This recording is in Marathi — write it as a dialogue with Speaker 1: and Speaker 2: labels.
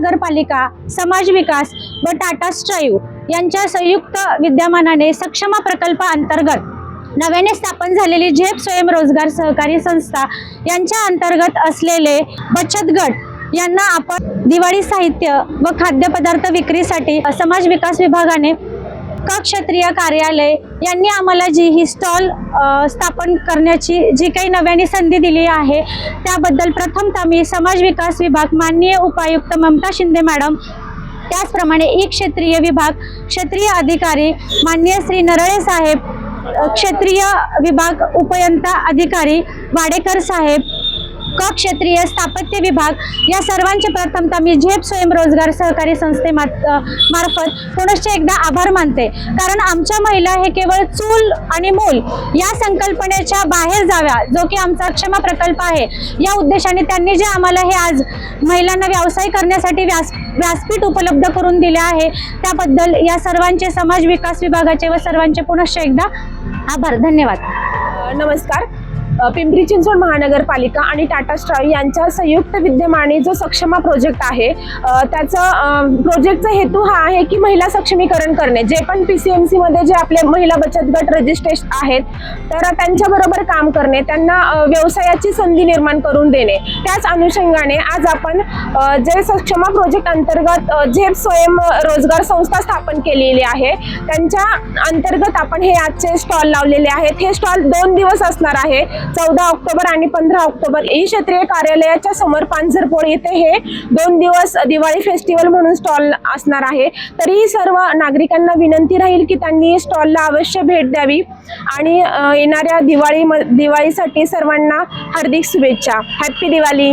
Speaker 1: महानगरपालिका समाज विकास व टाटा स्ट्राईव्ह यांच्या संयुक्त विद्यमानाने सक्षम प्रकल्प अंतर्गत नव्याने स्थापन झालेली झेप स्वयंरोजगार सहकारी संस्था यांच्या अंतर्गत असलेले बचत गट यांना आपण दिवाळी साहित्य व खाद्यपदार्थ विक्रीसाठी समाज विकास विभागाने क क्षेत्रीय कार्यालय यांनी आम्हाला जी ही स्टॉल स्थापन करण्याची जी काही नव्याने संधी दिली आहे त्याबद्दल प्रथमतः मी समाज विकास विभाग माननीय उपायुक्त ममता शिंदे मॅडम त्याचप्रमाणे ई क्षेत्रीय विभाग क्षेत्रीय अधिकारी माननीय श्री नरळे साहेब क्षेत्रीय विभाग उपयंता अधिकारी वाडेकर साहेब क क्षेत्रीय स्थापत्य विभाग या सर्वांचे प्रथमतः मी झेप स्वयंरोजगार सहकारी संस्थे मार्फत पुनश्च एकदा आभार मानते. कारण आमच्या महिला हे केवळ चूल आणि मूल या संकल्पनेच्या बाहेर जाव्या जो की आमचा क्षमा प्रकल्प आहे. या उद्देशाने त्यांनी जे आम्हाला हे आज महिलांना व्यवसाय करण्यासाठी व्यास व्यासपीठ उपलब्ध करून दिले आहे त्याबद्दल या सर्वांचे समाज विकास विभागाचे व सर्वांचे पुनश्च एकदा आभार. धन्यवाद.
Speaker 2: नमस्कार. पिंपरी चिंचवड महानगरपालिका आणि टाटा स्ट्रॉय यांच्या संयुक्त विद्यमाने जो सक्षमा प्रोजेक्ट आहे त्याचा प्रोजेक्टचा हेतू हा आहे की महिला सक्षमीकरण करणे. जे पण पी सी एम सीमध्ये जे आपले महिला बचत गट रजिस्ट्रेशन आहेत तर त्यांच्याबरोबर काम करणे त्यांना व्यवसायाची संधी निर्माण करून देणे. त्याच अनुषंगाने आज आपण जे सक्षमा प्रोजेक्ट अंतर्गत जे स्वयं रोजगार संस्था स्थापन केलेली आहे त्यांच्या अंतर्गत आपण हे आजचे स्टॉल लावलेले आहेत. हे स्टॉल दोन दिवस असणार आहे. चौदा ऑक्टोबर आणि पंधरा ऑक्टोबर. ई क्षेत्रीय कार्यालयाच्या समोर पांझरपोळ येथे हे दोन दिवस दिवाळी फेस्टिवल म्हणून स्टॉल असणार आहे. तरीही सर्व नागरिकांना विनंती राहील की त्यांनी स्टॉलला अवश्य भेट द्यावी आणि येणाऱ्या दिवाळी दिवाळीसाठी सर्वांना हार्दिक शुभेच्छा. हॅप्पी दिवाळी!